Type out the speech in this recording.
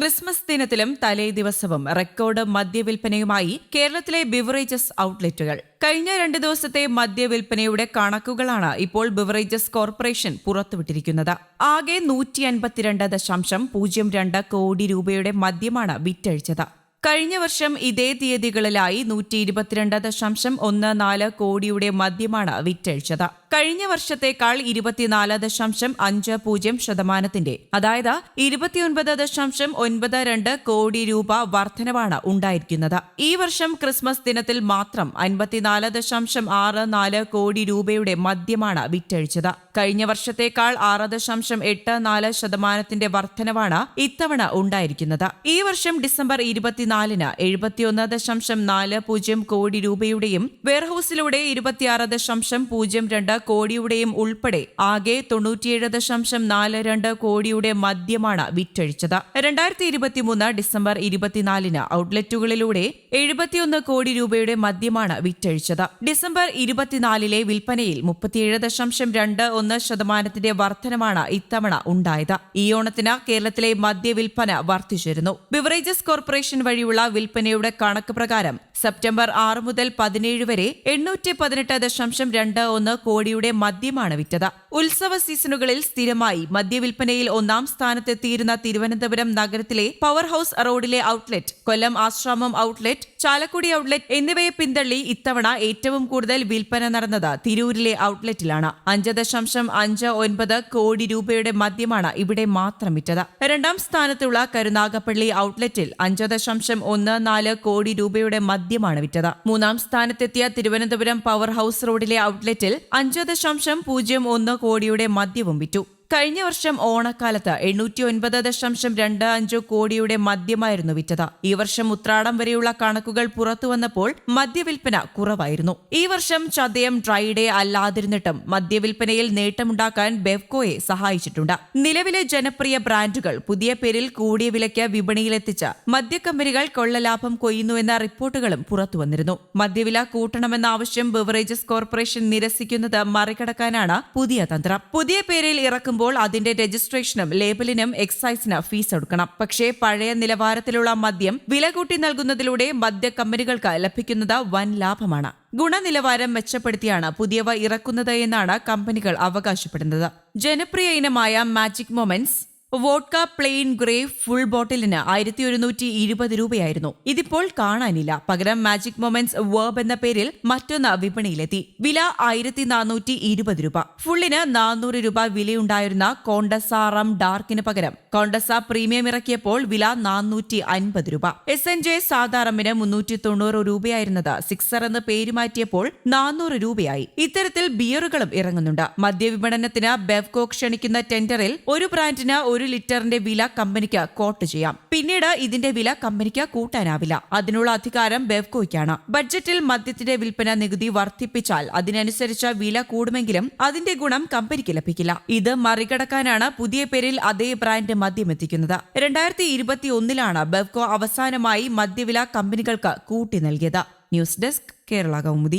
Christmas ദിനത്തിലും തലേ ദിവസവും record മദ്യവിൽപ്പനയുമായി കേരളത്തിലെ ബിവറേജസ് ഔട്ട്ലെറ്റുകൾ. കഴിഞ്ഞ രണ്ട് ദിവസത്തെ മദ്യവിൽപ്പനയുടെ കണക്കുകളാണ് ഇപ്പോൾ ബിവറേജസ് കോർപ്പറേഷൻ പുറത്തുവിട്ടിരിക്കുന്നത്. ആകെ നൂറ്റി അൻപത്തിരണ്ട് ദശാംശം പൂജ്യം രണ്ട് കോടി രൂപയുടെ മദ്യമാണ് വിറ്റഴിച്ചത്. കഴിഞ്ഞ വർഷം ഇതേ തീയതികളിലായി നൂറ്റി ഇരുപത്തിരണ്ട് ദശാംശം ഒന്ന് നാല് കോടിയുടെ മദ്യമാണ് വിറ്റഴിച്ചത്. കഴിഞ്ഞ വർഷത്തേക്കാൾ ഇരുപത്തിനാല് ദശാംശം അഞ്ച് പൂജ്യം ശതമാനത്തിന്റെ അതായത് ഇരുപത്തിയൊൻപത് ദശാംശം ഒൻപത് രണ്ട് കോടി രൂപ വർധനവാണ് ഉണ്ടായിരിക്കുന്നത്. ഈ വർഷം ക്രിസ്മസ് ദിനത്തിൽ മാത്രം അൻപത്തിനാല് ദശാംശം ആറ് നാല് കോടി രൂപയുടെ മദ്യമാണ് വിറ്റഴിച്ചത്. കഴിഞ്ഞ വർഷത്തേക്കാൾ ആറ് ദശാംശം എട്ട് നാല് ശതമാനത്തിന്റെ വർധനവാണ് ഇത്തവണ ഉണ്ടായിരിക്കുന്നത്. ഈ വർഷം ഡിസംബർ ഇരുപത്തിനാലിന് എഴുപത്തിയൊന്ന് ദശാംശം നാല് പൂജ്യം കോടി രൂപയുടെയും വെയർഹൌസിലൂടെ ഇരുപത്തിയാറ് ദശാംശം പൂജ്യം രണ്ട് കോടിയുടെയും ഉൾപ്പെടെ ആകെ തൊണ്ണൂറ്റിയേഴ് ദശാംശം നാല് രണ്ട് കോടിയുടെ മദ്യമാണ് വിറ്റഴിച്ചത്. രണ്ടായിരത്തി ഇരുപത്തിമൂന്ന് ഡിസംബർ ഇരുപത്തിനാലിന് ഔട്ട്ലെറ്റുകളിലൂടെ എഴുപത്തിയൊന്ന് കോടി രൂപയുടെ മദ്യമാണ് വിറ്റഴിച്ചത്. ഡിസംബർ ഇരുപത്തിനാലിലെ വിൽപ്പനയിൽ മുപ്പത്തിയേഴ് ദശാംശം രണ്ട് ഒന്ന് ശതമാനത്തിന്റെ വർധനമാണ് ഇത്തവണ ഉണ്ടായത്. ഈ ഓണത്തിന് കേരളത്തിലെ മദ്യവിൽപ്പന വർദ്ധിച്ചിരുന്നു ബിവറേജസ് കോർപ്പറേഷൻ വഴിയുള്ള വിൽപ്പനയുടെ കണക്ക് പ്രകാരം സെപ്റ്റംബർ ആറ് മുതൽ പതിനേഴ് വരെ എണ്ണൂറ്റി പതിനെട്ട് ദശാംശം രണ്ട് ഒന്ന് കോടിയുടെ മദ്യമാണ് വിറ്റത്. ഉത്സവ സീസണുകളിൽ സ്ഥിരമായി മദ്യവിൽപ്പനയിൽ ഒന്നാം സ്ഥാനത്തെത്തിയിരുന്ന തിരുവനന്തപുരം നഗരത്തിലെ പവർ ഹൌസ് റോഡിലെ outlet Kollam Asramam outlet Chalakudy outlet എന്നിവയെ പിന്തള്ളി ഇത്തവണ ഏറ്റവും കൂടുതൽ വിൽപ്പന നടന്നത് തിരൂരിലെ ഔട്ട്ലെറ്റിലാണ് അഞ്ച് ദശാംശം അഞ്ച് ഒൻപത് കോടി രൂപയുടെ മദ്യമാണ് ഇവിടെ മാത്രം വിറ്റത് രണ്ടാം സ്ഥാനത്തുള്ള കരുനാഗപ്പള്ളി ഔട്ട്ലെറ്റിൽ അഞ്ച് ദശാംശം ഒന്ന് നാല് കോടി രൂപയുടെ മദ്യമാണ് വിറ്റത്. മൂന്നാം സ്ഥാനത്തെത്തിയ തിരുവനന്തപുരം പവർ ഹൌസ് റോഡിലെ ഔട്ട്ലെറ്റിൽ അഞ്ച് ദശാംശം പൂജ്യം ഒന്ന് കോടിയുടെ മദ്യവും വിറ്റു. കഴിഞ്ഞ വർഷം ഓണക്കാലത്ത് എണ്ണൂറ്റി ഒൻപത് ദശാംശം രണ്ട് അഞ്ച് കോടിയുടെ മദ്യമായിരുന്നു വിറ്റത്. ഈ വർഷം ഉത്രാടം വരെയുള്ള കണക്കുകൾ പുറത്തു വന്നപ്പോൾ മദ്യവിൽപ്പന കുറവായിരുന്നു. ഈ വർഷം ചതയം ഡ്രൈ ഡേ അല്ലാതിരുന്നിട്ടും മദ്യവിൽപ്പനയിൽ നേട്ടമുണ്ടാക്കാൻ ബെവ്കോയെ സഹായിച്ചിട്ടുണ്ട്. നിലവിലെ ജനപ്രിയ ബ്രാൻഡുകൾ പുതിയ പേരിൽ കൂടിയ വിലയ്ക്ക് വിപണിയിലെത്തിച്ച് മദ്യക്കമ്പനികൾ കൊള്ളലാഭം കൊയ്യുന്നുവെന്ന റിപ്പോർട്ടുകളും പുറത്തുവന്നിരുന്നു മദ്യവില കൂട്ടണമെന്ന ആവശ്യം ബിവറേജസ് കോർപ്പറേഷൻ നിരസിക്കുന്നത് മറികടക്കാനാണ് പുതിയ തന്ത്രം. പുതിയ പേരിൽ ഇറക്കുമ്പോൾ അതിന്റെ രജിസ്ട്രേഷനും ലേബലിനും എക്സൈസിന് ഫീസ് എടുക്കണം. പക്ഷേ പഴയ നിലവാരത്തിലുള്ള മദ്യം വില കൂട്ടി നൽകുന്നതിലൂടെ മദ്യ കമ്പനികൾക്ക് ലഭിക്കുന്നത് വൻ ലാഭമാണ്. ഗുണനിലവാരം മെച്ചപ്പെടുത്തിയാണ് പുതിയവ ഇറക്കുന്നത് എന്നാണ് കമ്പനികൾ അവകാശപ്പെടുന്നത്. ജനപ്രിയ ഇനമായ Magic Moments vodka plain grey full ബോട്ടിലിന് ആയിരത്തി ഒരുന്നൂറ്റി ഇരുപത് രൂപയായിരുന്നു. ഇതിപ്പോൾ കാണാനില്ല. പകരം മാജിക് മൊമെന്റ്സ് വേർബ് എന്ന പേരിൽ മറ്റൊന്ന് വിപണിയിലെത്തി. വില ആയിരത്തി നാനൂറ്റി ഇരുപത് രൂപ. ഫുള്ളിന് നാനൂറ് രൂപ വിലയുണ്ടായിരുന്ന കോണ്ടസ റം ഡാർക്കിന് പകരം. കോണ്ടസ പ്രീമിയം ഇറക്കിയപ്പോൾ വില നാനൂറ്റി അൻപത് രൂപ. എസ് എൻ ജെ സാധാറമ്മിന് മുന്നൂറ്റി തൊണ്ണൂറ് രൂപയായിരുന്നത് സിക്സർ എന്ന് പേരുമാറ്റിയപ്പോൾ നാനൂറ് രൂപയായി. ഇത്തരത്തിൽ ബിയറുകളും ഇറങ്ങുന്നുണ്ട്. മദ്യവിപണനത്തിന് ബെവ്കോ ക്ഷണിക്കുന്ന ടെൻഡറിൽ ഒരു ബ്രാൻഡിന് ഒരു ലിറ്ററിന്റെ വില കമ്പനിക്ക് കോട്ട് ചെയ്യാം. പിന്നീട് ഇതിന്റെ വില കമ്പനിക്ക് കൂട്ടാനാവില്ല. അതിനുള്ള അധികാരം ബെവ്കോയ്ക്കാണ്. ബഡ്ജറ്റിൽ മദ്യത്തിന്റെ വിൽപ്പന നികുതി വർദ്ധിപ്പിച്ചാൽ അതിനനുസരിച്ച് വില കൂടുമെങ്കിലും അതിന്റെ ഗുണം കമ്പനിക്ക് ലഭിക്കില്ല. ഇത് മറികടക്കാനാണ് പുതിയ പേരിൽ അതേ ബ്രാൻഡ് മദ്യം എത്തിക്കുന്നത്. രണ്ടായിരത്തി ഇരുപത്തി ഒന്നിലാണ് ബെവ്കോ അവസാനമായി മദ്യവില കമ്പനികൾക്ക് കൂട്ടി നൽകിയത്. News desk Kerala Kaumudi.